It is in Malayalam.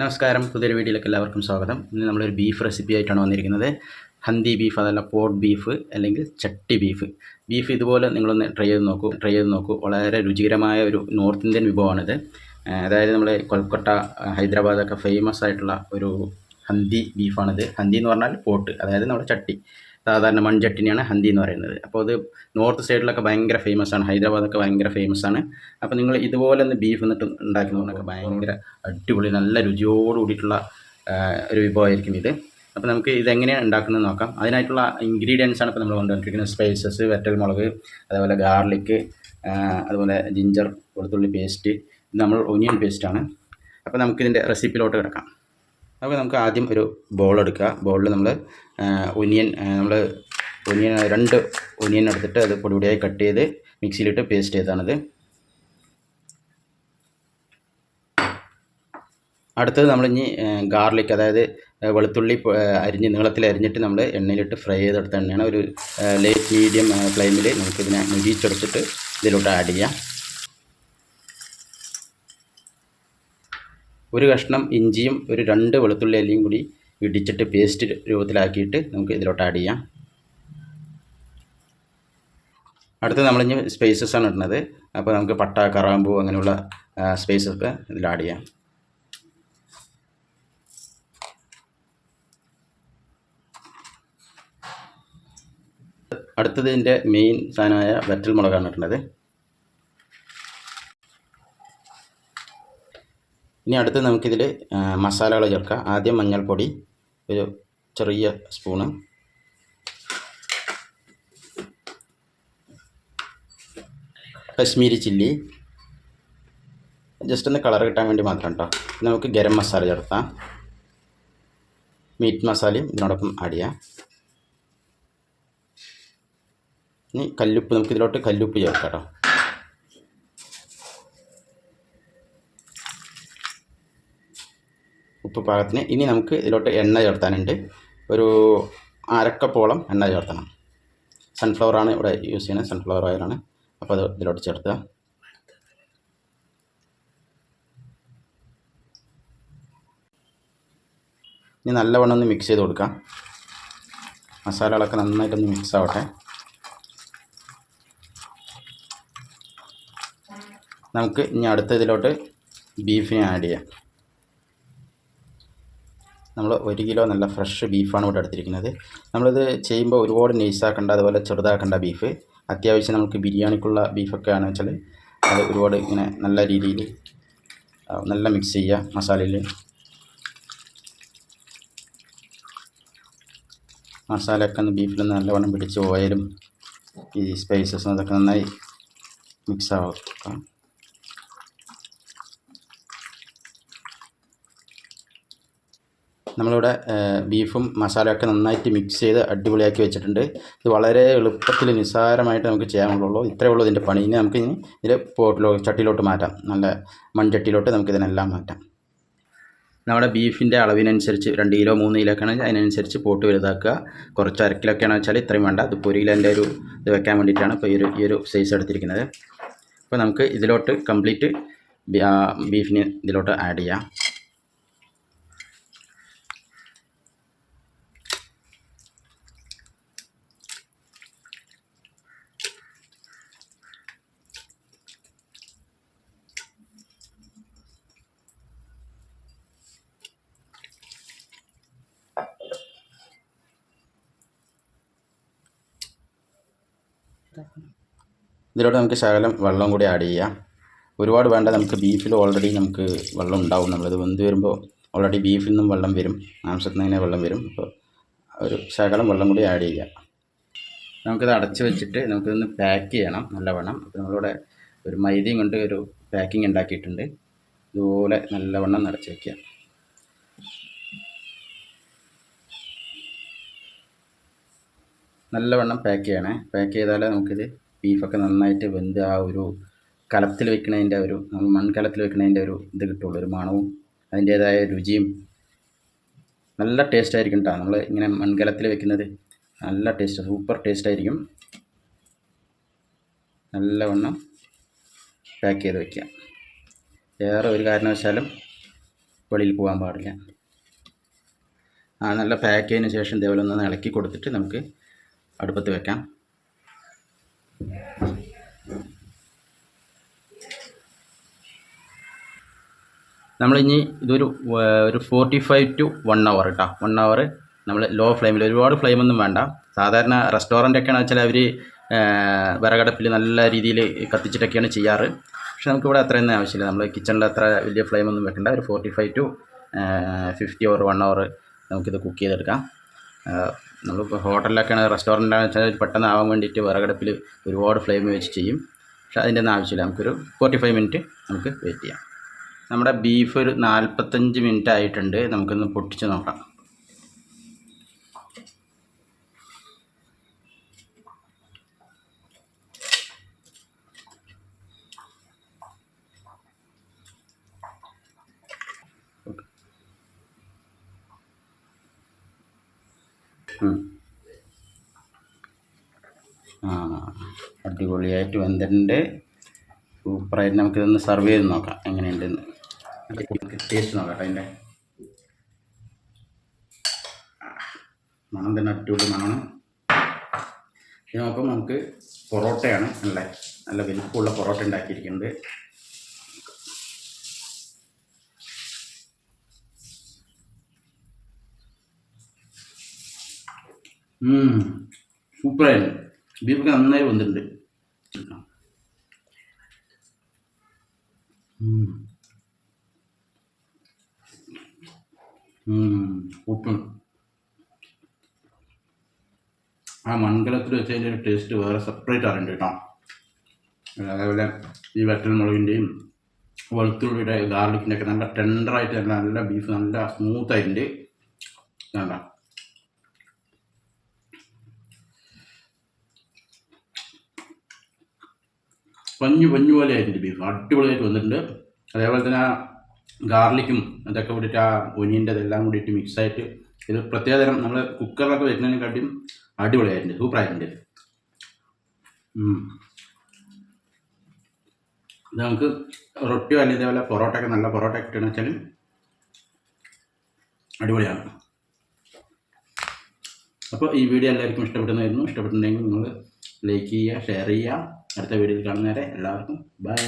നമസ്കാരം. പുതിയൊരു വീഡിയോയിലേക്ക് എല്ലാവർക്കും സ്വാഗതം. ഇന്ന് നമ്മളൊരു ബീഫ് റെസിപ്പി ആയിട്ടാണ് വന്നിരിക്കുന്നത്. ഹന്തി ബീഫ് അതല്ല പോട്ട് ബീഫ് അല്ലെങ്കിൽ ചട്ടി ബീഫ്. ബീഫ് ഇതുപോലെ നിങ്ങളൊന്ന് ട്രൈ ചെയ്ത് നോക്കൂ ട്രൈ ചെയ്ത് നോക്കൂ. വളരെ രുചികരമായ ഒരു നോർത്ത് ഇന്ത്യൻ വിഭവമാണിത്. അതായത് നമ്മൾ കൊൽക്കട്ട ഹൈദരാബാദ് ഹൈദരാബാദൊക്കെ ഫേമസ് ആയിട്ടുള്ള ഒരു ഹന്തി ബീഫാണിത്. ഹന്തി എന്ന് പറഞ്ഞാൽ പോട്ട് അതായത് നമ്മുടെ ചട്ടി. സാധാരണ മൺചട്ടിനിയാണ് ഹന്തി എന്ന് പറയുന്നത്. അപ്പോൾ അത് നോർത്ത് സൈഡിലൊക്കെ ഭയങ്കര ഫേമസ് ആണ്. ഹൈദരാബാദൊക്കെ ഭയങ്കര ഫേമസ് ആണ്. അപ്പോൾ നിങ്ങൾ ഇതുപോലെ ഒന്ന് ബീഫ് എന്നിട്ട് ഉണ്ടാക്കി നോക്കണൊക്കെ ഭയങ്കര അടിപൊളി നല്ല രുചിയോട് കൂടിയിട്ടുള്ള ഒരു വിഭവമായിരിക്കും ഇത്. അപ്പോൾ നമുക്ക് ഇതെങ്ങനെയാണ് ഉണ്ടാക്കുന്നത് നോക്കാം. അതിനായിട്ടുള്ള ഇൻഗ്രീഡിയൻസ് ആണ് ഇപ്പോൾ നമ്മൾ കൊണ്ടുവന്നിരിക്കുന്നത്. സ്പൈസസ് വെറ്റൽ മുളക് അതേപോലെ ഗാർലിക്ക് അതുപോലെ ജിഞ്ചർ വെളുത്തുള്ളി പേസ്റ്റ് നമ്മൾ ഒനിയൻ പേസ്റ്റാണ് അപ്പോൾ നമുക്കിതിന്റെ റെസിപ്പിയിലോട്ട് കിടക്കാം. അപ്പോൾ നമുക്ക് ആദ്യം ഒരു ബോൾ എടുക്കുക. ബോളിൽ നമ്മൾ ഒനിയൻ നമ്മൾ ഒനിയൻ രണ്ട് ഒനിയൻ എടുത്തിട്ട് അത് പൊടിപൊടിയായി കട്ട് ചെയ്ത് മിക്സിയിലിട്ട് പേസ്റ്റ് ചെയ്താണിത് അടുത്തത് നമ്മൾ ഇനി ഗാർലിക് അതായത് വെളുത്തുള്ളി അരിഞ്ഞ് നീളത്തിൽ അരിഞ്ഞിട്ട് നമ്മൾ എണ്ണയിലിട്ട് ഫ്രൈ ചെയ്തെടുത്ത എണ്ണയാണ്. ഒരു ലൈറ്റ് മീഡിയം ഫ്ലെയിമിൽ നമുക്കിതിനെ മുരിച്ചെടുത്തിട്ട് ഇതിലോട്ട് ആഡ് ചെയ്യാം. ഒരു കഷ്ണം ഇഞ്ചിയും ഒരു രണ്ട് വെളുത്തുള്ളി അല്ലിയും കൂടി ഇടിച്ചിട്ട് പേസ്റ്റ് രൂപത്തിലാക്കിയിട്ട് നമുക്ക് ഇതിലോട്ട് ആഡ് ചെയ്യാം. അടുത്ത് നമ്മളിഞ്ഞ് സ്പൈസസ് ആണ് ഇടുന്നത്. അപ്പോൾ നമുക്ക് പട്ട കറാമ്പൂ അങ്ങനെയുള്ള സ്പൈസസ് ഒക്കെ ഇതിൽ ആഡ് ചെയ്യാം. അടുത്തത് ഇതിന്റെ മെയിൻ സാധനമായ വെറ്റൽ മുളകാണ് ഇടുന്നത്. ഇനി അടുത്ത് നമുക്കിതിൽ മസാലകൾ ചേർക്കാം. ആദ്യം മഞ്ഞൾപ്പൊടി ഒരു ചെറിയ സ്പൂണ്. കശ്മീരി ചില്ലി. ജസ്റ്റ് ഒന്ന് കളർ കിട്ടാൻ വേണ്ടി മാത്രം കേട്ടോ നമുക്ക് ഗരം മസാല ചേർത്താം മീറ്റ് മസാലയും ഇതിനോടൊപ്പം ആഡ് ചെയ്യാം. ഇനി കല്ലുപ്പ് നമുക്കിതിലോട്ട് കല്ലുപ്പ് ചേർക്കാം കേട്ടോ ഉപ്പ് പാകത്തിന് ഇനി നമുക്ക് ഇതിലോട്ട് എണ്ണ ചേർത്താനുണ്ട്. ഒരു അരക്കപ്പോളം എണ്ണ ചേർത്തണം. സൺഫ്ലവർ ആണ് ഇവിടെ യൂസ് ചെയ്യുന്നത്. സൺഫ്ലവർ ഓയിലാണ് അപ്പോൾ അത് ഇതിലോട്ട് ചേർത്തുക. ഇനി നല്ലവണ്ണം ഒന്ന് മിക്സ് ചെയ്ത് കൊടുക്കാം. മസാലകളൊക്കെ നന്നായിട്ടൊന്ന് മിക്സ് ആവട്ടെ. നമുക്ക് ഇനി അടുത്ത ഇതിലോട്ട് ബീഫിനെ ആഡ് ചെയ്യാം. നമ്മൾ ഒരു കിലോ നല്ല ഫ്രഷ് ബീഫാണ് ഇവിടെ എടുത്തിരിക്കുന്നത്. നമ്മളിത് ചെയ്യുമ്പോൾ ഒരുപാട് നൈസാക്കണ്ട അതുപോലെ ചെറുതാക്കണ്ട ബീഫ് അത്യാവശ്യം നമുക്ക് ബിരിയാണിക്കുള്ള ബീഫൊക്കെ ആണെന്ന് വെച്ചാൽ അത് ഒരുപാട് ഇങ്ങനെ നല്ല രീതിയിൽ നല്ല മിക്സ് ചെയ്യുക മസാലയിൽ. മസാലയൊക്കെ ഒന്ന് ബീഫിലൊന്ന് നല്ലവണ്ണം പിടിച്ച് ഓയിലും ഈ സ്പൈസസും അതൊക്കെ നന്നായി മിക്സ് ആക്കാം നമ്മളിവിടെ ബീഫും മസാലയൊക്കെ നന്നായിട്ട് മിക്സ് ചെയ്ത് അടിപൊളിയാക്കി വെച്ചിട്ടുണ്ട്. ഇത് വളരെ എളുപ്പത്തിൽ നിസ്സാരമായിട്ട് നമുക്ക് ചെയ്യാനുള്ളൂ ഇത്രയേ ഉള്ളൂ ഇതിന്റെ പണി. ഇനി നമുക്ക് ഇനി ഇതിൽ പോട്ടിലോ ചട്ടിയിലോട്ട് മാറ്റാം. നല്ല മൺചട്ടിയിലോട്ട് നമുക്ക് ഇതിനെല്ലാം മാറ്റാം. നമ്മുടെ ബീഫിന്റെ അളവിനനുസരിച്ച് രണ്ട് കിലോ മൂന്ന് കിലോ ഒക്കെ ആണെങ്കിൽ അതിനനുസരിച്ച് പോട്ട് വലുതാക്കുക. കുറച്ച് അരക്കിലൊക്കെ കിലോ ആണെന്ന് വെച്ചാൽ ഇത്രയും വേണ്ട. അത് പൊരിയിലെന്റെ ഒരു ഇത് വെക്കാൻ വേണ്ടിയിട്ടാണ് ഇപ്പോൾ ഈ ഒരു ഈ ഒരു സൈസ് എടുത്തിരിക്കുന്നത്. അപ്പോൾ നമുക്ക് ഇതിലോട്ട് കംപ്ലീറ്റ് ബീഫിന് ഇതിലോട്ട് ആഡ് ചെയ്യാം. ഇതിലോട്ട് നമുക്ക് ശകലം വെള്ളം കൂടി ആഡ് ചെയ്യാം. ഒരുപാട് വേണ്ട നമുക്ക് ബീഫിൽ ഓൾറെഡി നമുക്ക് വെള്ളം ഉണ്ടാവും. നമ്മളിത് വെന്ത് വരുമ്പോൾ ഓൾറെഡി ബീഫിൽ നിന്നും വെള്ളം വരും. മാംസത്തിൽ നിന്ന് വെള്ളം വരും. അപ്പോൾ ഒരു ശകലം വെള്ളം കൂടി ആഡ് ചെയ്യാം. നമുക്കിത് അടച്ച് വെച്ചിട്ട് നമുക്കിതൊന്ന് പാക്ക് ചെയ്യണം നല്ല നല്ലവണ്ണം. അപ്പോൾ നമ്മളിവിടെ ഒരു മൈദയും കൊണ്ട് ഒരു പാക്കിംഗ് ഉണ്ടാക്കിയിട്ടുണ്ട്. ഇതുപോലെ നല്ലവണ്ണം നിറച്ച് വയ്ക്കുക നല്ലവണ്ണം പാക്ക് ചെയ്യണേ. പാക്ക് ചെയ്താലേ നമുക്കിത് ബീഫൊക്കെ നന്നായിട്ട് വെന്ത് ആ ഒരു കലത്തിൽ വെക്കണതിന്റെ ഒരു മൺകലത്തിൽ വെക്കണതിന്റെ ഒരു ഇത് കിട്ടുള്ളൂ. ഒരു മണവും അതിന്റേതായ രുചിയും നല്ല ടേസ്റ്റ് ആയിരിക്കും കേട്ടോ നമ്മൾ ഇങ്ങനെ മൺകലത്തിൽ വെക്കുന്നത് നല്ല ടേസ്റ്റ് സൂപ്പർ ടേസ്റ്റ് ആയിരിക്കും. നല്ലവണ്ണം പാക്ക് ചെയ്ത് വയ്ക്കുക വേറെ ഒരു കാരണവശാലും വെളിയിൽ പോകാൻ പാടില്ല. ആ നല്ല പാക്ക് ചെയ്തതിന് ശേഷം ഇതേപോലെ ഒന്ന് ഇളക്കി കൊടുത്തിട്ട് നമുക്ക് അടുപ്പത്ത് വെക്കാം. നമ്മളിനി ഇതൊരു ഒരു forty five to one hour കേട്ടോ വൺ അവർ നമ്മൾ ലോ. ഫ്ലെയിമിൽ ഒരുപാട് ഫ്ലെയിമൊന്നും വേണ്ട. സാധാരണ റെസ്റ്റോറന്റ് ഒക്കെയാണെന്ന് വെച്ചാൽ അവർ വിറകടപ്പിൽ നല്ല രീതിയിൽ കത്തിച്ചിട്ടൊക്കെയാണ് ചെയ്യാറ്. പക്ഷെ നമുക്കിവിടെ അത്രയൊന്നും ആവശ്യമില്ല. നമ്മൾ കിച്ചണിൽ അത്ര വലിയ ഫ്ലെയിമൊന്നും വെക്കണ്ട. ഒരു forty five to fifty or one hour നമുക്കിത് കുക്ക് ചെയ്തെടുക്കാം. നമ്മളിപ്പോൾ ഹോട്ടലിലൊക്കെയാണ് റെസ്റ്റോറന്റാണെന്ന് വെച്ചാൽ പെട്ടെന്ന് ആവാൻ വേണ്ടിയിട്ട് വിറകടുപ്പിൽ ഒരുപാട് ഫ്ലെയിം വെച്ച് ചെയ്യും. പക്ഷെ അതിന്റെ ഒന്നും ആവശ്യമില്ല. നമുക്കൊരു ഫോർട്ടി ഫൈവ് മിനിറ്റ് നമുക്ക് വെയിറ്റ് ചെയ്യാം. നമ്മുടെ ബീഫ് ഒരു നാൽപ്പത്തഞ്ച് മിനിറ്റ് ആയിട്ടുണ്ട്. നമുക്കൊന്ന് പൊട്ടിച്ച് നോക്കാം. ആ അടിപൊളിയായിട്ട് വെന്തിട്ടുണ്ട് സൂപ്പറായിട്ട് നമുക്കിതൊന്ന് സെർവ് ചെയ്ത് നോക്കാം. എങ്ങനെയുണ്ടെന്ന്. ടേസ്റ്റ് നോക്കാം അതിന്റെ. മണം തന്നെ അടിപൊളി മണമാണ്. ഇത് നോക്കുമ്പോൾ നമുക്ക് പൊറോട്ടയാണ് അല്ലേ? നല്ല വലിപ്പമുള്ള പൊറോട്ട ഉണ്ടാക്കിയിരിക്കുന്നുണ്ട് സൂപ്പറായിരുന്നു ബീഫൊക്കെ നന്നായി വന്നിട്ടുണ്ട്. ആ മൺകലത്തിൽ വെച്ചതിന്റെ ഒരു ടേസ്റ്റ് വേറെ സെപ്പറേറ്റ് ആണ് കേട്ടോ. അതേപോലെ ഈ വെറ്റൽ മുളകിന്റെയും വെളുത്തുള്ളിയുടെ ഗാർലിക്കിന്റെ ഒക്കെ നല്ല ടെൻഡറായിട്ട് നല്ല നല്ല ബീഫ് നല്ല സ്മൂത്ത് ആയിട്ടുണ്ട്. വേണ്ട പഞ്ഞു പഞ്ഞു പോലെ ആയിട്ടുണ്ട് ബീഫ്. അടിപൊളിയായിട്ട് വന്നിട്ടുണ്ട്. അതേപോലെ തന്നെ ആ ഗാർലിക്കും അതൊക്കെ കൂടിയിട്ട് ആ ഒനിയന്റെ അതെല്ലാം കൂടിയിട്ട് മിക്സായിട്ട് ഇത് പ്രത്യേകതരം നമ്മൾ കുക്കറിലൊക്കെ വെക്കുന്നതിനെക്കാട്ടിയും അടിപൊളിയായിട്ടുണ്ട്. സൂപ്പറായിട്ടുണ്ട്. ഇത് നമുക്ക് റൊട്ടിയോ അല്ലെങ്കിൽ ഇതേപോലെ പൊറോട്ട ഒക്കെ നല്ല പൊറോട്ട ഇട്ടെന്ന് വെച്ചാൽ അടിപൊളിയാണ്. അപ്പോൾ ഈ വീഡിയോ എല്ലാവർക്കും ഇഷ്ടപ്പെടുന്നതായിരുന്നു ഇഷ്ടപ്പെട്ടിട്ടുണ്ടെങ്കിൽ നിങ്ങൾ ലൈക്ക് ചെയ്യുക ഷെയർ ചെയ്യുക. അടുത്ത വീഡിയോയിൽ കാണുന്നവരെ എല്ലാവർക്കും ബൈ